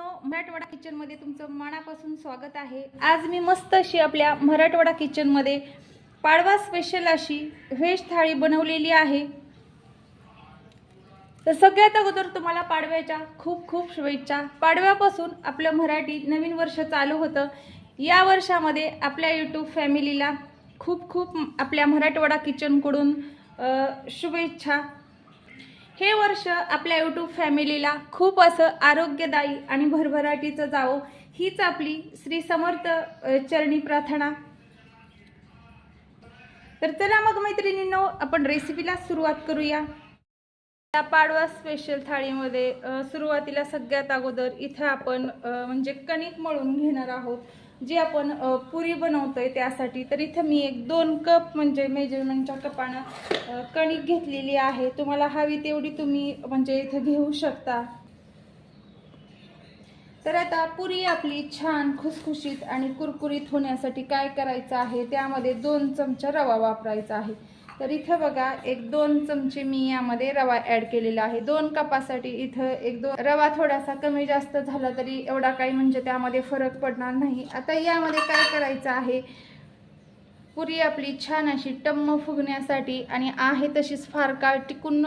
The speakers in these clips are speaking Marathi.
मैत्रिणींनो मराठवाडा किचनमध्ये तुमचं मनापासून स्वागत आहे. आज मी मस्त अशी आपल्या मराठवाडा किचनमध्ये पाडवा स्पेशल अशी व्हेज थाळी बनवलेली आहे. तर सगळ्यात अगोदर तुम्हाला पाडव्याच्या खूप खूप शुभेच्छा. पाडव्यापासून आपलं मराठी नवीन वर्ष चालू होतं. या वर्षामध्ये आपल्या यूट्यूब फॅमिलीला खूप खूप आपल्या मराठवाडा किचनकडून शुभेच्छा. हे वर्ष आपल्या यूट्यूब फॅमिलीला खूप असं आरोग्यदायी आणि भरभराटीचं जावं. हीच आपली श्री समर्थ चरणी प्रार्थना. तर चला मग मैत्रिणींनो आपण रेसिपीला सुरुवात करूया. या पाडवा स्पेशल थाळीमध्ये सुरुवातीला सगळ्यात अगोदर इथं आपण म्हणजे कणिक मळून घेणार आहोत. जी आपण पुरी बनवतोय त्यासाठी. तर इथं मी एक दोन कप म्हणजे मेजरमेंटच्या कपानं कणिक घेतलेली आहे. तुम्हाला हवी तेवढी तुम्ही म्हणजे इथं घेऊ शकता. तर आता पुरी आपली छान खुसखुशीत आणि कुरकुरीत होण्यासाठी काय करायचं आहे? त्यामध्ये दोन चमचा रवा वापरायचा आहे. तर इथं बघा एक दोन चमचे मी यामध्ये रवा ॲड केलेला आहे. दोन कपासाठी इथं एक दोन रवा थोडासा कमी जास्त झाला तरी एवढा काही म्हणजे त्यामध्ये फरक पडणार नाही. आता यामध्ये काय करायचं आहे? पुरी आपली छान अशी टम्म फुगण्यासाठी आणि आहे तशीच फार काळ टिकून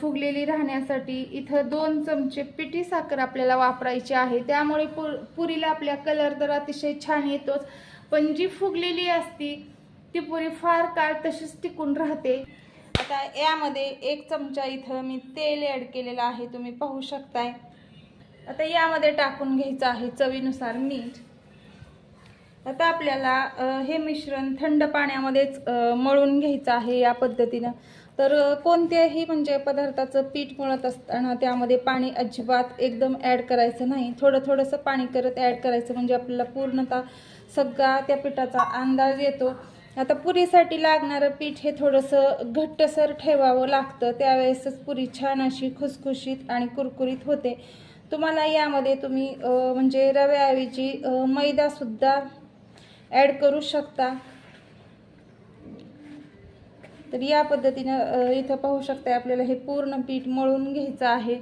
फुगलेली राहण्यासाठी इथं दोन चमचे पिठी साखर आपल्याला वापरायची आहे. त्यामुळे पु पुरीला आपल्या कलर तर अतिशय छान येतोच. पण जी फुगलेली असती ती पुरी फार काळ तशीच टिकून राहते. आता यामध्ये एक चमचा इथं मी तेल ॲड केलेलं आहे तुम्ही पाहू शकताय. आता यामध्ये टाकून घ्यायचं आहे चवीनुसार मीठ. आता आपल्याला हे मिश्रण थंड पाण्यामध्येच मळून घ्यायचं आहे या पद्धतीनं. तर कोणत्याही म्हणजे पदार्थाचं पीठ मळत असताना त्यामध्ये पाणी अजिबात एकदम ॲड करायचं नाही. थोडं थोडंसं पाणी करत ॲड करायचं म्हणजे आपल्याला पूर्णतः सगळा त्या पिठाचा अंदाज येतो. आता पुरीसाठी लागणारं पीठ हे थोडंसं घट्टसर ठेवावं लागतं. त्यावेळेसच पुरी छान अशी खुसखुशीत आणि कुरकुरीत होते. तुम्हाला यामध्ये तुम्ही म्हणजे रव्याऐवजी मैदासुद्धा ॲड करू शकता. तर या पद्धतीनं इथं पाहू शकता आपल्याला हे पूर्ण पीठ मळून घ्यायचं आहे.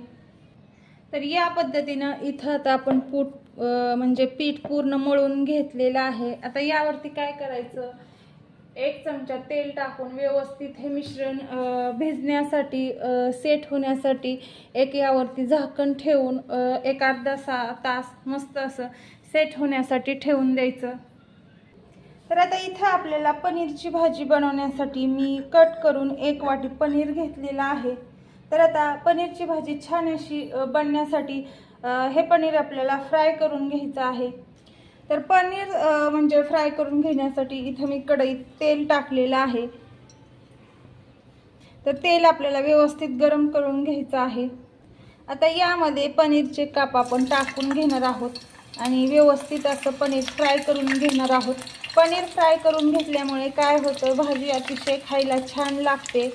तर या पद्धतीनं इथं आता आपण पूट म्हणजे पीठ पूर्ण मळून घेतलेलं आहे. आता यावरती काय करायचं? एक चमचा तेल टाकून व्यवस्थित हे मिश्रण भिजण्यासाठी सेट होण्यासाठी एक यावरती झाकण ठेवून एक अर्धा सा तास मस्त असं सेट होण्यासाठी ठेवून द्यायचं. तर आता इथं आपल्याला पनीरची भाजी बनवण्यासाठी मी कट करून एक वाटी पनीर घेतलेला आहे. तर आता पनीरची भाजी छान अशी बनण्यासाठी हे पनीर आपल्याला फ्राय करून घ्यायचं आहे. तर पनीर म्हणजे फ्राय करून घेण्यासाठी इथं मी कढईत तेल टाकलेलं आहे. तर तेल आपल्याला व्यवस्थित गरम करून घ्यायचं आहे. आता यामध्ये पनीरचे काप आपण टाकून घेणार आहोत आणि व्यवस्थित असं पनीर फ्राय करून घेणार आहोत. पनीर फ्राय करून घेतल्यामुळे काय होतं भाजी अतिशय खायला छान लागते.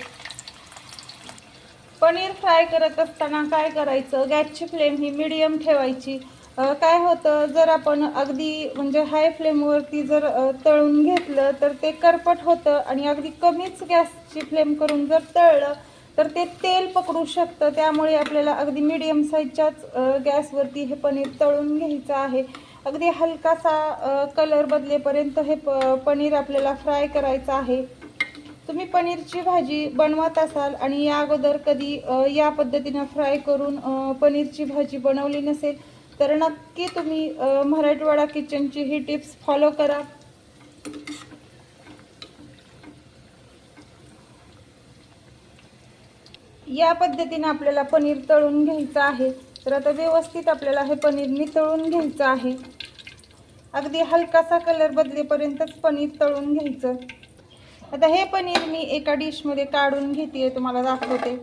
पनीर फ्राय करत असताना काय करायचं गॅसची फ्लेम ही मिडियम ठेवायची. काय होतं जर आपण अगदी म्हणजे हाय फ्लेमवरती जर तळून घेतलं तर ते करपट होतं आणि अगदी कमीच गॅसची फ्लेम करून जर तळलं तर ते तेल पकडू शकतं. त्यामुळे आपल्याला अगदी मिडियम साईजच्याच गॅसवरती हे पनीर तळून घ्यायचं आहे. अगदी हलकासा कलर बदलेपर्यंत हे प पनीर आपल्याला फ्राय करायचं आहे. तुम्ही पनीरची भाजी बनवत असाल आणि या अगोदर कधी या पद्धतीनं फ्राय करून पनीरची भाजी बनवली नसेल तर नक्की तुम्ही मराठवाडा किचनची ही टिप्स फॉलो करा. या पद्धतीने आपल्याला पनीर तळून घ्यायचं आहे. तर आता व्यवस्थित आपल्याला हे पनीर तळून घ्यायचं आहे. अगदी हलकासा कलर बदलेपर्यंतच पनीर तळून घ्यायचं. आता हे पनीर मी एका डिशमध्ये काढून घेते तुम्हाला दाखवते.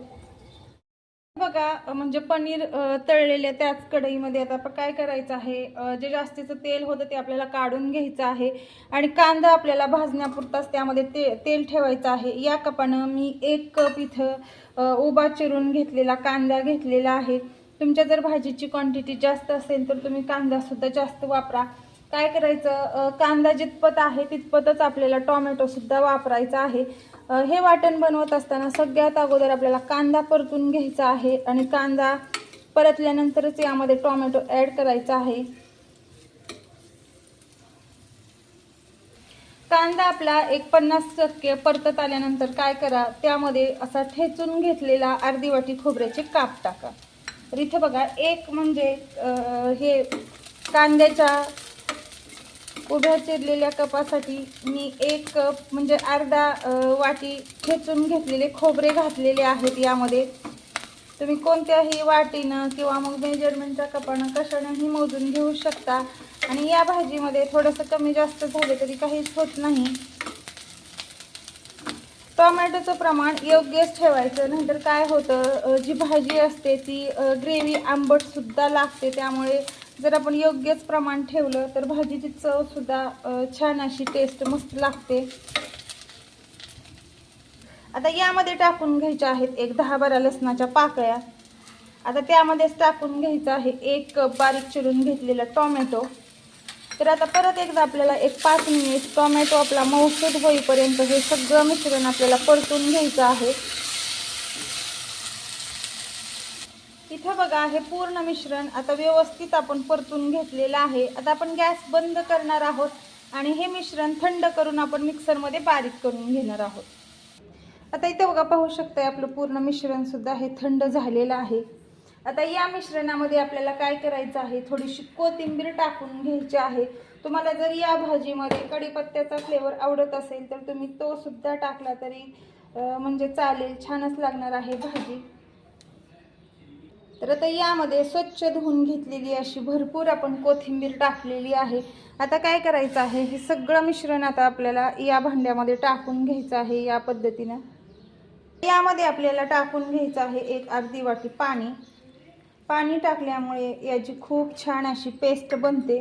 बघा म्हणजे पनीर तळलेले त्याच कढईमध्ये आता आपण काय करायचं आहे? जे जास्तीचं तेल होतं ते आपल्याला काढून घ्यायचं आहे. आणि कांदा आपल्याला भाजण्यापुरताच त्यामध्ये ते तेल ठेवायचं आहे. या कपानं मी एक कप इथं उभा चिरून घेतलेला कांदा घेतलेला आहे. तुमच्या जर भाजीची क्वांटिटी जास्त असेल तर तुम्ही कांदासुद्धा जास्त वापरा. काय करायचं? कांदा जितपत आहे तितपतच आपल्याला टॉमॅटोसुद्धा वापरायचा आहे. हे वाटण बनवत असताना सगळ्यात अगोदर आपल्याला कांदा परतून घ्यायचा आहे आणि कांदा परतल्यानंतरच यामध्ये टोमॅटो ॲड करायचा आहे. कांदा आपला एक पन्नास टक्के परतत आल्यानंतर काय करा? त्यामध्ये असा ठेचून घेतलेला अर्धी वाटी खोबऱ्याचे काप टाका. तर इथे बघा एक म्हणजे हे कांद्याच्या उभ्या चिरलेल्या कपासाठी मी एक कप म्हणजे अर्धा वाटी खेचून घेतलेले खोबरे घातलेले आहेत यामध्ये. तुम्ही कोणत्याही वाटीनं किंवा मग मेजरमेंटच्या कपानं कशानंही मोजून घेऊ शकता. आणि या भाजीमध्ये थोडंसं कमी जास्त झाले तरी काहीच होत नाही. टोमॅटोचं प्रमाण योग्यच ठेवायचं नाहीतर काय होतं जी भाजी असते ती ग्रेव्ही आंबटसुद्धा लागते त्यामुळे जर आपण योग्यच प्रमाण ठेवलं तर भाजीची चव सुद्धा छान अशी टेस्ट मस्त लागते. आता यामध्ये टाकून घ्यायच्या आहेत एक दहा बारा लसणाच्या पाकळ्या. आता त्यामध्येच टाकून घ्यायचं आहे एक कप बारीक चिरून घेतलेला टोमॅटो. तर आता परत एकदा आपल्याला एक पाच मिनिट टोमॅटो आपला मौसूद होईपर्यंत हे सगळं मिश्रण आपल्याला परतून घ्यायचं आहे. इथं बघा हे पूर्ण मिश्रण आता व्यवस्थित आपण परतून घेतलेलं आहे. आता आपण गॅस बंद करणार आहोत आणि हे मिश्रण थंड करून आपण मिक्सरमध्ये बारीक करून घेणार आहोत. आता इथं बघा पाहू शकताय आपलं पूर्ण मिश्रणसुद्धा हे थंड झालेलं आहे. आता या मिश्रणामध्ये आपल्याला काय करायचं आहे? थोडीशी कोथिंबीर टाकून घ्यायची आहे. तुम्हाला जर या भाजीमध्ये कढीपत्त्याचा फ्लेवर आवडत असेल तर तुम्ही तो सुद्धा टाकला तरी म्हणजे चालेल छानच लागणार आहे भाजी. तर आता यामध्ये स्वच्छ धुवून घेतलेली अशी भरपूर आपण कोथिंबीर टाकलेली आहे. आता काय करायचं आहे? हे सगळं मिश्रण आता आपल्याला या भांड्यामध्ये टाकून घ्यायचं आहे या पद्धतीनं. यामध्ये आपल्याला टाकून घ्यायचं आहे एक अर्धी वाटी पाणी. पाणी टाकल्यामुळे याची खूप छान अशी पेस्ट बनते.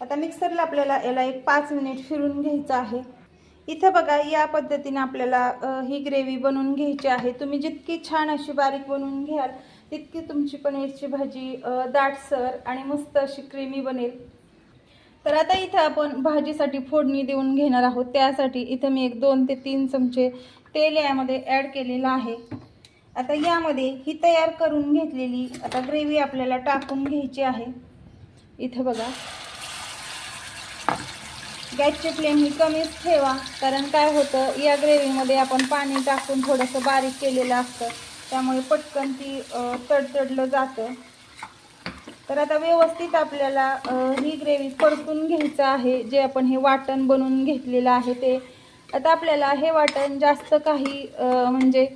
आता मिक्सरला आपल्याला याला एक पाच मिनिट फिरून घ्यायचं आहे. इथं बघा या पद्धतीने आपल्याला ही ग्रेव्ही बनवून घ्यायची आहे. तुम्ही जितकी छान अशी बारीक बनवून घ्याल तितकी तुमची पनीरची भाजी दाटसर आणि मस्त अशी क्रीमी बनेल. तर आता इथं आपण भाजीसाठी फोडणी देऊन घेणार आहोत. त्यासाठी इथं मी एक दोन ते तीन चमचे तेल यामध्ये ॲड केलेलं आहे. आता यामध्ये ही तयार करून घेतलेली आता ग्रेव्ही आपल्याला टाकून घ्यायची आहे. इथं बघा. गॅसची फ्लेम ही कमीच ठेवा कारण काय होतं या ग्रेव्हीमध्ये आपण पाणी टाकून थोडंसं बारीक केलेलं असतं. त्यामुळे पटकन ती तडतडलं जातं. तर आता व्यवस्थित आपल्याला ही ग्रेव्ही परतून घ्यायचं आहे. जे आपण हे वाटण बनवून घेतलेलं आहे ते. आता आपल्याला हे वाटण जास्त काही म्हणजे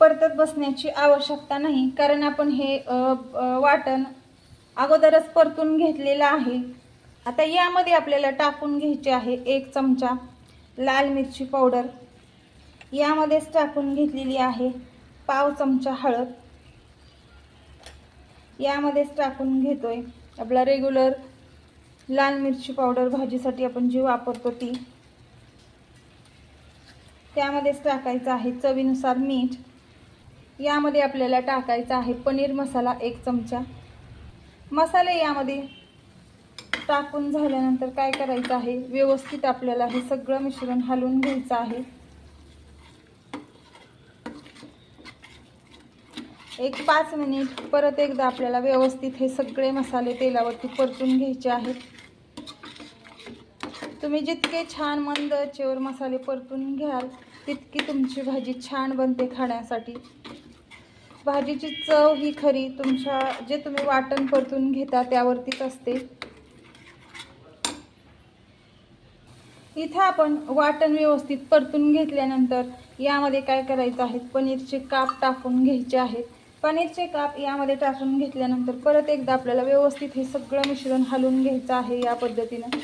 परतत बसण्याची आवश्यकता नाही. कारण आपण हे वाटण अगोदरच परतून घेतलेलं आहे. आता यामध्ये आपल्याला टाकून घ्यायचे आहे एक चमचा लाल मिरची पावडर. यामध्येच टाकून घेतलेली आहे. पाव चमचा हळद. यामध्येच टाकून घेतोय. आपला रेग्युलर लाल मिरची पावडर भाजीसाठी आपण जी वापरतो ती. त्यामध्येच टाकायचं आहे चवीनुसार मीठ. यामध्ये आपल्याला टाकायचा आहे पनीर मसाला एक चमचा. मसाले यामध्ये टाकून झाल्यानंतर काय करायचं आहे? व्यवस्थित आपल्याला हे सगळं मिश्रण हलवून घ्यायचं आहे. एक पाच मिनिट परत एकदा आपल्याला व्यवस्थित हे सगळे मसाले तेलावरती परतून घ्यायचे आहेत. तुम्ही जितके छान मंद चेवर मसाले परतून घ्याल तितकी तुमची भाजी छान बनते खाण्यासाठी. भाजीची चव ही खरी तुमच्या जे तुम्ही वाटण परतून घेता त्यावरतीच असते. इथे आपण वाटण व्यवस्थित परतून घेतल्यानंतर यामध्ये काय करायचं आहे? पनीरचे काप टाकून घ्यायचे आहेत. पनीरचे काप यामध्ये टाकून घेतल्यानंतर परत एकदा आपल्याला व्यवस्थित हे सगळं मिश्रण हलवून घ्यायचं आहे या पद्धतीनं.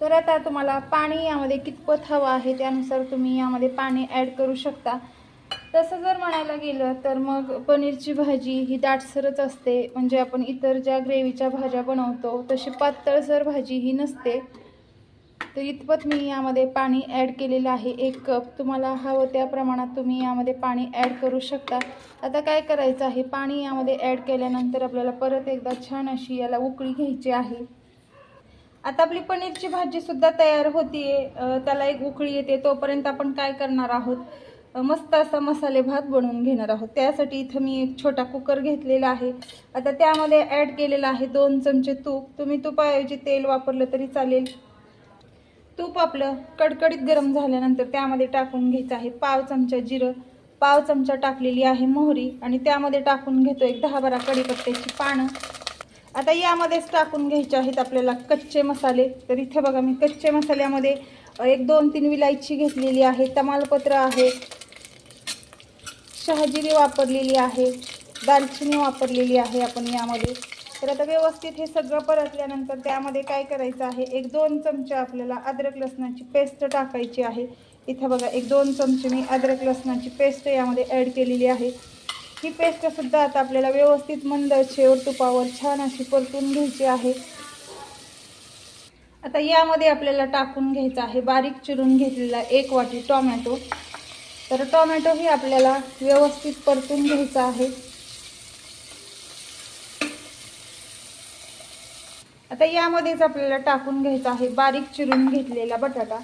तर आता तुम्हाला पाणी यामध्ये कितपत हवं आहे त्यानुसार तुम्ही यामध्ये पाणी ॲड करू शकता. तसं जर म्हणायला गेलं तर मग पनीरची भाजी ही दाटसरच असते. म्हणजे आपण इतर ज्या ग्रेव्हीच्या भाज्या बनवतो तशी पातळसर भाजी ही नसते. तर इतपत मी यामध्ये पाणी ॲड केलेलं आहे. एक कप तुम्हाला हवं त्या प्रमाणात तुम्ही यामध्ये पाणी ॲड करू शकता. आता काय करायचं आहे? पाणी यामध्ये ॲड केल्यानंतर आपल्याला परत एकदा छान अशी याला उकळी घ्यायची आहे. आता आपली पनीरची भाजीसुद्धा तयार होतीये. त्याला एक उकळी येते. तोपर्यंत आपण काय करणार आहोत? मस्त असा मसाले भात बनवून घेणार आहोत. त्यासाठी इथं मी एक छोटा कुकर घेतलेला आहे. आता त्यामध्ये ॲड केलेलं आहे दोन चमचे तूप. तुम्ही तुपाऐवजी तेल वापरलं तरी चालेल. तूप आपलं कडकडीत गरम झाल्यानंतर त्यामध्ये टाकून घ्यायचं आहे पाव चमचा जिरं. पाव चमचा टाकलेली आहे मोहरी आणि त्यामध्ये टाकून घेतो एक दहा बारा कढीपत्त्याची पानं. आता यामध्येच टाकून घ्यायचे आहेत आपल्याला कच्चे मसाले. तर इथे बघा मी कच्चे मसाल्यामध्ये एक दोन तीन विलायची घेतलेली आहे तमालपत्र आहे. शहाजिरी वापरलेली आहे. दालचिनी वापरलेली आहे आपण यामध्ये. तर आता व्यवस्थित हे सगळं परतल्यानंतर त्यामध्ये काय करायचं आहे? एक दोन चमचे आपल्याला अद्रक लसणाची पेस्ट टाकायची आहे. इथं बघा एक दोन चमचे मी अद्रक लसणाची पेस्ट यामध्ये ॲड केलेली आहे. ही पेस्टसुद्धा आता आपल्याला व्यवस्थित मंद शेवर तुपावर छान अशी परतून घ्यायची आहे. आता यामध्ये आपल्याला टाकून घ्यायचं आहे बारीक चिरून घेतलेला एक वाटी टोमॅटो. तर टोमॅटोही आपल्याला व्यवस्थित परतून घ्यायचा आहे. आता यामध्येच आपल्याला टाकून घ्यायचा आहे बारीक चिरून घेतलेला बटाटा.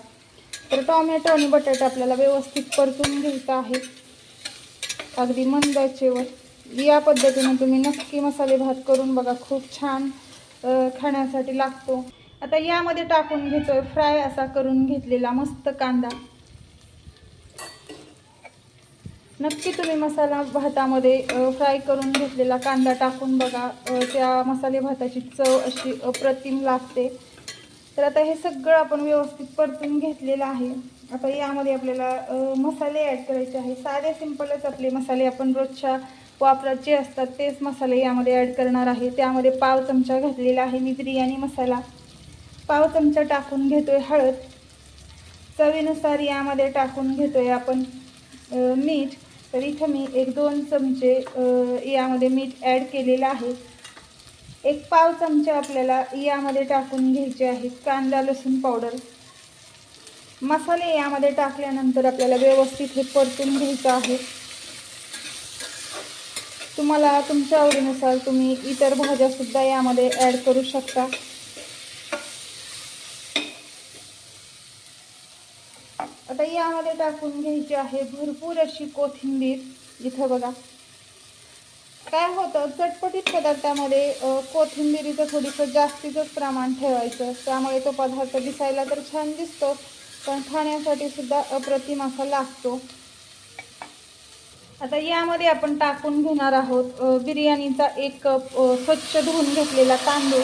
तर टोमॅटो आणि बटाटा आपल्याला व्यवस्थित परतून घ्यायचा आहे. अगदी मंदाचेवर या पद्धतीने तुम्ही नक्की मसाले भात करून बघा खूप छान खाण्यासाठी लागतो. आता यामध्ये टाकून घेतोय फ्राय असा करून घेतलेला मस्त कांदा. नक्की तुम्ही मसाला भातामध्ये फ्राय करून घेतलेला कांदा टाकून बघा. त्या मसाले भाताची चव अशी अप्रतिम लागते. तर आता हे सगळं आपण व्यवस्थित परतून घेतलेलं आहे. आता यामध्ये आपल्याला मसाले ॲड करायचे आहे. साधे सिंपलच आपले मसाले आपण रोजच्या वापरात जे असतात तेच मसाले यामध्ये ॲड करणार आहे. त्यामध्ये पाव चमचा घातलेला आहे मी बिर्याणी मसाला. पाव चमचा टाकून घेतोय हळद. चवीनुसार यामध्ये टाकून घेतोय आपण मीठ. तर इथं मी एक दोन चमचे यामध्ये मीठ ॲड केलेलं आहे. एक पाव चमचे आपल्याला यामध्ये टाकून घ्यायचे आहेत कांदा लसूण पावडर मसाले यामध्ये टाकल्यानंतर आपल्याला व्यवस्थित हे परतून घ्यायचं आहे. तुम्हाला तुमच्या आवडीनुसार तुम्ही इतर भाज्यासुद्धा यामध्ये ॲड करू शकता. यामध्ये टाकून घ्यायची आहे भरपूर अशी कोथिंबीर. इथं बघा. काय होतं? चटपटीत पदार्थामध्ये कोथिंबीरीचं कोथिंबिरीचं थोडीसं जास्तीचंच प्रमाण ठेवायचं. त्यामुळे तो पदार्थ दिसायला तर छान दिसतो पण खाण्यासाठी सुद्धा अप्रतिम असा लागतो. आता यामध्ये आपण टाकून घेणार आहोत बिर्याणीचा एक कप स्वच्छ धुवून घेतलेला तांदूळ.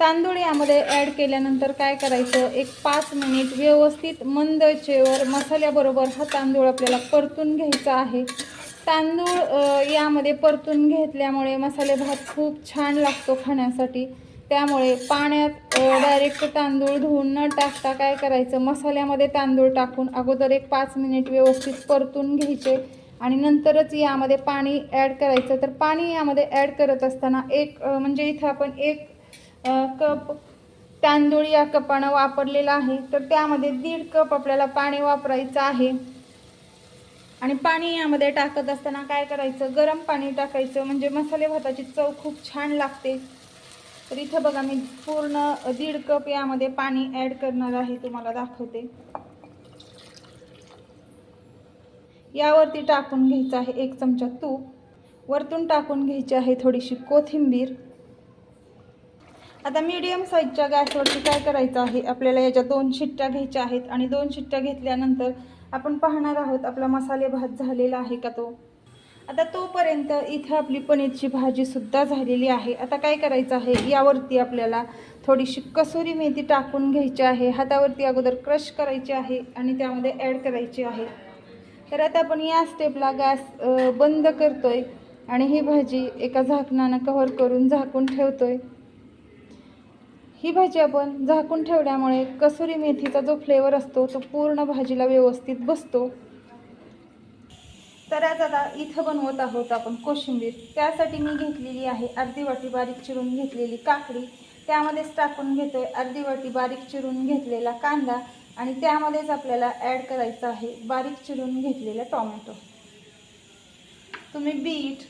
तांदूळ यामध्ये ॲड केल्यानंतर काय करायचं? एक पाच मिनिट व्यवस्थित मंद चेवर मसाल्याबरोबर हा तांदूळ आपल्याला परतून घ्यायचा आहे. तांदूळ यामध्ये परतून घेतल्यामुळे मसाले भात खूप छान लागतो खाण्यासाठी. त्यामुळे पाण्यात डायरेक्ट तांदूळ धुवून न टाकता काय करायचं? मसाल्यामध्ये तांदूळ टाकून अगोदर एक पाच मिनिट व्यवस्थित परतून घ्यायचे आणि नंतरच यामध्ये पाणी ॲड करायचं. तर पाणी यामध्ये ॲड करत असताना एक म्हणजे इथं आपण एक कप तांदूळ या कपानं वापरलेला आहे. तर त्यामध्ये दीड कप आपल्याला पाणी वापरायचं आहे. आणि पाणी यामध्ये टाकत असताना काय करायचं? गरम पाणी टाकायचं. म्हणजे मसाले भाताची चव खूप छान लागते. तर इथं बघा मी पूर्ण दीड कप यामध्ये पाणी ॲड करणार आहे. तुम्हाला दाखवते. यावरती टाकून घ्यायचं आहे एक चमचा तूप. वरतून टाकून घ्यायची आहे थोडीशी कोथिंबीर. आता मीडियम साईजच्या गॅसवरती काय करायचं आहे? आपल्याला याच्या दोन शिट्ट्या घ्यायच्या आहेत आणि दोन शिट्ट्या घेतल्यानंतर आपण पाहणार आहोत आपला मसाले भात झालेला आहे का तो? आता तोपर्यंत इथं आपली पनीरची भाजीसुद्धा झालेली आहे. आता काय करायचं आहे? यावरती आपल्याला थोडीशी कसुरी मेथी टाकून घ्यायची आहे. हातावरती अगोदर क्रश करायची आहे आणि त्यामध्ये ॲड करायची आहे. तर आता आपण या स्टेपला गॅस बंद बंद करतोय आणि ही भाजी एका झाकणानं कव्हर करून झाकून ठेवतोय. ही भाजी आपण झाकून ठेवल्यामुळे कसुरी मेथीचा जो फ्लेवर असतो तो पूर्ण भाजीला व्यवस्थित बसतो. तर आज आता इथं बनवत आहोत आपण कोशिंबीर. त्यासाठी मी घेतलेली आहे अर्धी वाटी बारीक चिरून घेतलेली काकडी. त्यामध्येच टाकून घेतोय अर्धी वाटी बारीक चिरून घेतलेला कांदा आणि त्यामध्येच आपल्याला ॲड करायचं आहे बारीक चिरून घेतलेला टोमॅटो तुम्ही बीट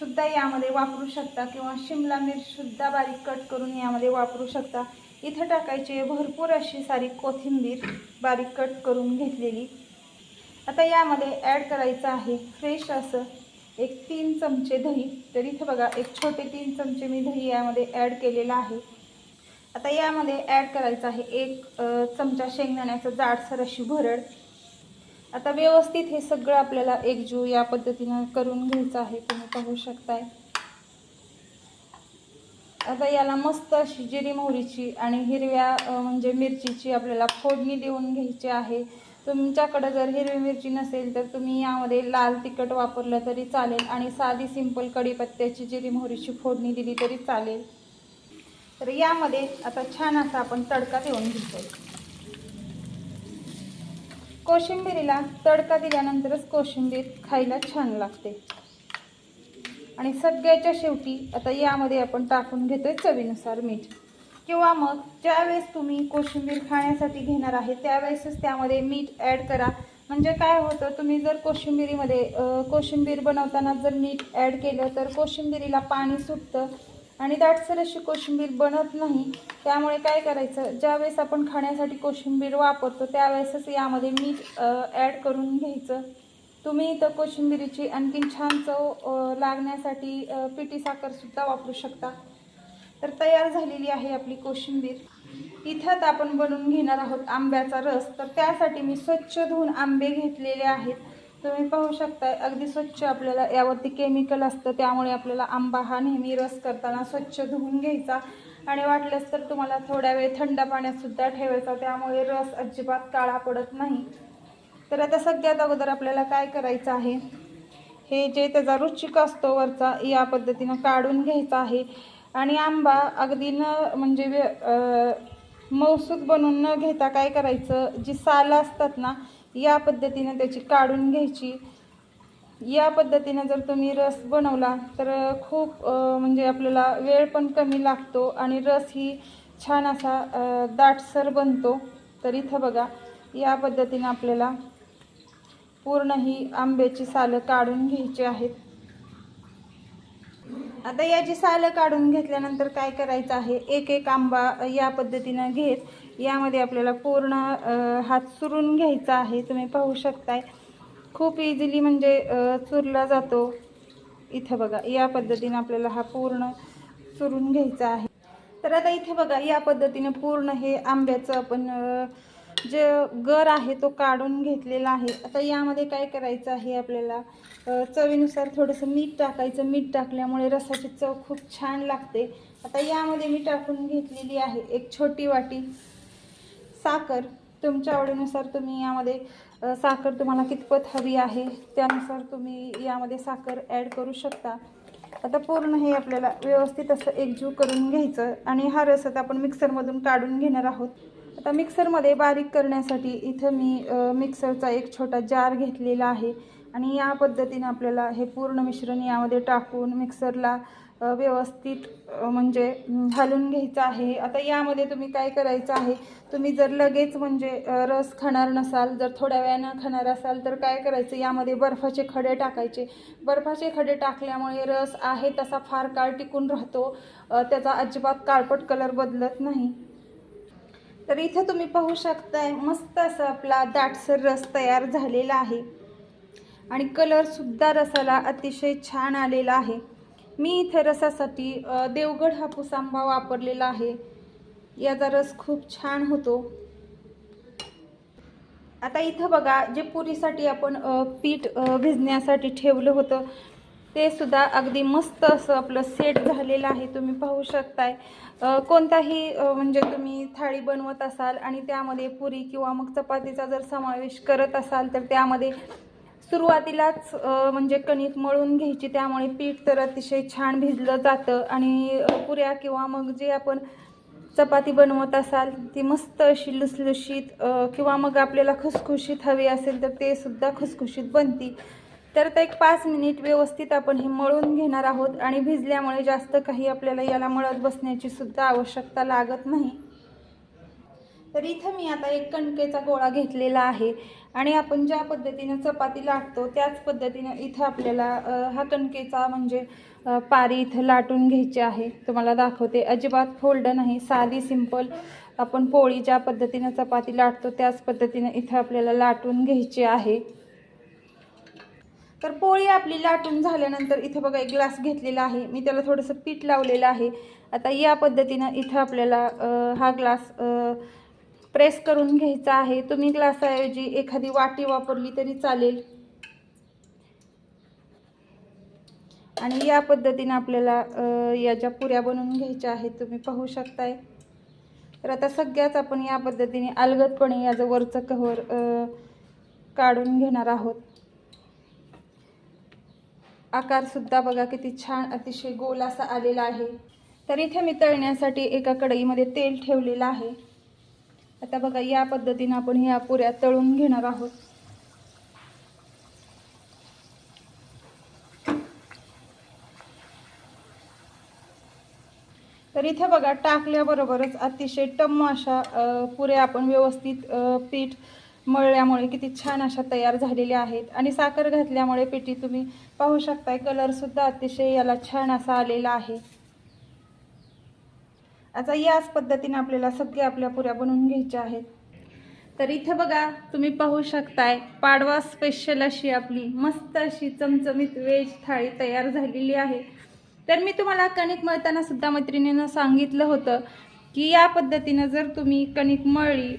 सुद्धा यामध्ये वापरू शकता किंवा शिमला मिरचसुद्धा बारीक कट करून यामध्ये वापरू शकता. इथं टाकायची भरपूर अशी सारी कोथिंबीर बारीक कट करून घेतलेली. आता यामध्ये ॲड करायचं आहे फ्रेश असं एक तीन चमचे दही. तर इथं बघा एक छोटे तीन चमचे मी दही यामध्ये ॲड केलेलं आहे. आता यामध्ये ॲड करायचं आहे एक चमचा शेंगदाण्याचं जाडसर अशी भरड. आता व्यवस्थित हे सगळं आपल्याला एकजू या पद्धतीनं करून घ्यायचं आहे तुम्ही पाहू शकताय. आता याला मस्त अशी जिरी मोहरीची आणि हिरव्या म्हणजे मिरचीची आपल्याला फोडणी देऊन घ्यायची आहे. तुमच्याकडं जर हिरवी मिरची नसेल तर तुम्ही यामध्ये लाल तिखट वापरलं तरी चालेल आणि साधी सिंपल कढीपत्त्याची जिरी मोहरीची फोडणी दिली तरी चालेल. तर यामध्ये आता छान असा आपण तडका देऊन घेतो कोशिंबिरीला तडका दिल्यानंतरच कोशिंबीर खायला छान लागते. आणि सगळ्याच्या शेवटी आता यामध्ये आपण टाकून घेतोय चवीनुसार मीठ. किंवा मग ज्यावेळेस तुम्ही कोशिंबीर खाण्यासाठी घेणार आहे त्यावेळेसच त्यामध्ये मीठ ॲड करा. म्हणजे काय होतं तुम्ही जर कोशिंबिरीमध्ये कोशिंबीर बनवताना जर मीठ ॲड केलं तर कोशिंबिरीला पाणी सुटतं. आणि दाटसर अशी कोशिंबीर बनत नाही. त्यामुळे काय करायचं? ज्यावेळेस आपण खाण्यासाठी कोशिंबीर वापरतो त्यावेळेसच यामध्ये मीठ ॲड करून घ्यायचं. तुम्ही इथं कोशिंबिरीची आणखीन छान चव लागण्यासाठी पिठी साखरसुद्धा वापरू शकता. तर तयार झालेली आहे आपली कोशिंबीर. इथं आपण बनवून घेणार आहोत आंब्याचा रस. तर त्यासाठी मी स्वच्छ धुवून आंबे घेतलेले आहेत. तुम्ही पाहू शकता अगदी स्वच्छ आपल्याला यावरती केमिकल असतं त्यामुळे आपल्याला आंबा हा नेहमी रस करताना स्वच्छ धुवून घ्यायचा. आणि वाटल्यास तर तुम्हाला थोड्या वेळ थंड पाण्यातसुद्धा ठेवायचा त्यामुळे रस अजिबात काळा पडत नाही. तर आता सगळ्यात अगोदर आपल्याला काय करायचं आहे? हे जे त्याचा रुचिक असतो वरचा या पद्धतीनं काढून घ्यायचा आहे. आणि आंबा अगदी न म्हणजे मौसूद मऊसूद बनवून न घेता काय करायचं? जी सालं असतात ना या पद्धतीनं त्याची काढून घ्यायची. या पद्धतीनं जर तुम्ही रस बनवला तर खूप म्हणजे आपल्याला वेळ पण कमी लागतो आणि रस ही छान असा दाटसर बनतो. तर इथं बघा या पद्धतीनं आपल्याला पूर्ण ही आंब्याची सालं काढून घ्यायची आहेत. आता याची सालं काढून घेतल्यानंतर काय करायचं आहे? एक एक आंबा या पद्धतीनं घेत यामध्ये आपल्याला पूर्ण हात चुरून घ्यायचा आहे तुम्ही पाहू शकताय. खूप इझिली म्हणजे चुरला जातो. इथं बघा या पद्धतीनं आपल्याला हा पूर्ण चुरून घ्यायचा आहे. तर आता इथे बघा या पद्धतीने पूर्ण हे आंब्याचं आपण जे गर आहे तो काढून घेतलेला आहे. आता यामध्ये काय करायचं आहे आपल्याला? चवीनुसार थोडंसं मीठ टाकायचं. मीठ टाकल्यामुळे रसाची चव खूप छान लागते. आता यामध्ये मी टाकून घेतलेली आहे एक छोटी वाटी. साखर. तुमच्या आवडीनुसार तुम्ही यामध्ये साखर तुम्हाला कितपत हवी आहे त्यानुसार तुम्ही यामध्ये साखर ॲड करू शकता. आता पूर्ण हे आपल्याला व्यवस्थित असं एकजीव करून घ्यायचं आणि हा रस आता आपण मिक्सरमधून काढून घेणार आहोत. आता मिक्सरमध्ये बारीक करण्यासाठी इथं मी मिक्सरचा एक छोटा जार घेतलेला आहे आणि या पद्धतीने आपल्याला हे पूर्ण मिश्रण यामध्ये टाकून मिक्सरला व्यवस्थित म्हणजे घालून घ्यायचं आहे. आता यामध्ये तुम्ही काय करायचं आहे? तुम्ही जर लगेच म्हणजे रस खाणार नसाल जर थोड्या वेळानं खाणार असाल तर काय करायचं? यामध्ये बर्फाचे खडे टाकायचे. बर्फाचे खडे टाकल्यामुळे रस आहे तसा फार काळ टिकून राहतो. त्याचा अजिबात काळपट कलर बदलत नाही. तर इथं तुम्ही पाहू शकताय मस्त असं आपला दाटसर रस तयार झालेला आहे. आणि कलरसुद्धा रसाला अतिशय छान आलेला आहे. मी इथे रसासाठी देवगड हापूस आंबा वापरलेला आहे. याचा रस खूप छान होतो. आता इथं बघा जे पुरीसाठी आपण पीठ भिजण्यासाठी ठेवलं होतं ते सुद्धा अगदी मस्त असं आपलं सेट झालेलं आहे. तुम्ही पाहू शकताय. कोणताही म्हणजे तुम्ही थाळी बनवत असाल आणि त्यामध्ये पुरी किंवा मग चपातीचा जर समावेश करत असाल तर त्यामध्ये सुरुवातीलाच म्हणजे कणिक मळून घ्यायची त्यामुळे पीठ तर अतिशय छान भिजलं जातं. आणि पुऱ्या किंवा मग जे आपण चपाती बनवत असाल ती मस्त अशी लुसलुशीत किंवा मग आपल्याला खुसखुशीत हवी असेल तर ते सुद्धा खुसखुशीत बनती. तर आता एक पाच मिनिट व्यवस्थित आपण हे मळून घेणार आहोत आणि भिजल्यामुळे जास्त काही आपल्याला याला मळत बसण्याची सुद्धा आवश्यकता लागत नाही. तर इथं मी आता एक कणकेचा गोळा घेतलेला आहे. आणि आपण ज्या पद्धतीनं चपाती लाटतो त्याच पद्धतीनं इथं आपल्याला हा कणकेचा म्हणजे पारी इथं लाटून घ्यायची आहे. तुम्हाला दाखवते. अजिबात फोल्ड नाही साधी सिंपल. आपण पोळी ज्या पद्धतीनं चपाती लाटतो त्याच पद्धतीनं इथं आपल्याला लाटून घ्यायची आहे. तर पोळी आपली लाटून झाल्यानंतर इथं बघा एक ग्लास घेतलेला आहे. मी त्याला थोडंसं पीठ लावलेलं आहे. आता या पद्धतीनं इथं आपल्याला हा ग्लास प्रेस करून घ्यायचा आहे. तुम्ही ग्लासाऐवजी एखादी वाटी वापरली तरी चालेल. आणि या पद्धतीने आपल्याला या ज्या पुऱ्या बनवून घ्यायच्या आहेत तुम्ही पाहू शकताय. तर आता सगळ्याच आपण या पद्धतीने अलगदपणे याचं वरचं कव्हर काढून घेणार आहोत. आकारसुद्धा बघा किती छान अतिशय गोल असा आलेला आहे. तर इथे मी तळण्यासाठी एका कढईमध्ये तेल ठेवलेलं आहे. आता बघा या पद्धतीनं आपण ह्या पुऱ्या तळून घेणार आहोत. तर इथे बघा टाकल्याबरोबरच अतिशय टम्म अशा पुरे पुऱ्या आपण व्यवस्थित पीठ मळल्यामुळे किती छान अशा तयार झालेल्या आहेत. आणि साखर घातल्यामुळे पिठी तुम्ही पाहू शकताय कलरसुद्धा अतिशय याला छान असा आलेला आहे. आता याच पद्धतीने आपल्याला सगळ्या आपल्या पुऱ्या बनवून घ्यायच्या आहेत. तर इथे बघा तुम्ही पाहू शकताय पाडवा स्पेशल अशी आपली मस्त अशी चमचमीत वेज थाळी तयार झालेली आहे. तर मी तुम्हाला कणिक मळताना सुद्धा मैत्रिणीनं सांगितलं होतं की या पद्धतीनं जर तुम्ही कणिक मळली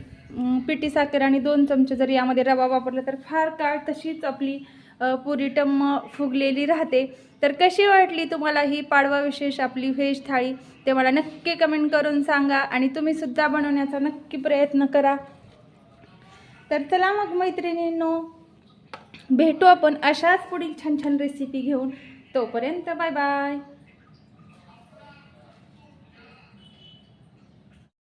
पिठी साखर आणि दोन चमचे जर यामध्ये रवा वापरला तर फार काळ तशीच आपली पुरी टम्म फुगलेली राहते. तर कशी वाटली तुम्हाला ही पाडवा विशेष आपली व्हेज थाळी? ते मला नक्की कमेंट करून सांगा आणि तुम्ही सुद्धा बनवण्याचा नक्की प्रयत्न करा. तर चला मग मैत्रिणींनो भेटू आपण अशाच पुढील छान छान रेसिपी घेऊन. तोपर्यंत बाय बाय